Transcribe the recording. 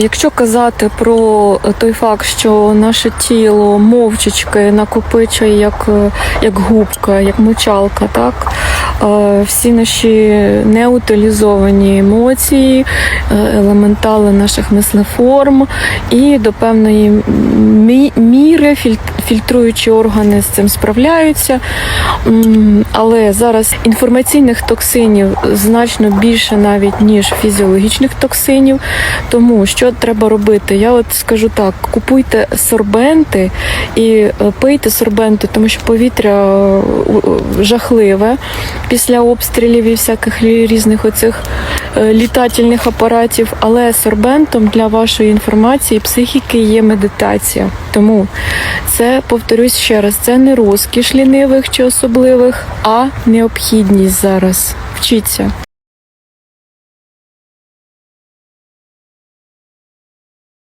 Якщо казати про той факт, що наше тіло мовчечки накопичує як, як губка, як мочалка, так всі наші неутилізовані емоції, е, елементали наших мислеформ і до певної міри філь- фільтруючі органи з цим справляються. Але зараз інформаційних токсинів значно більше навіть ніж фізіологічних токсинів. Тому що треба робити? Я от скажу так: купуйте сорбенти і е, пийте сорбенти, тому що повітря е, жахливе після обстрілів і всяких різних оцих е, літательних апаратів. Але сорбентом для вашої інформації психіки є медитація. Тому це повторюсь ще раз: це не розкіш лінивих чи особливих, а необхідність зараз. Вчіться.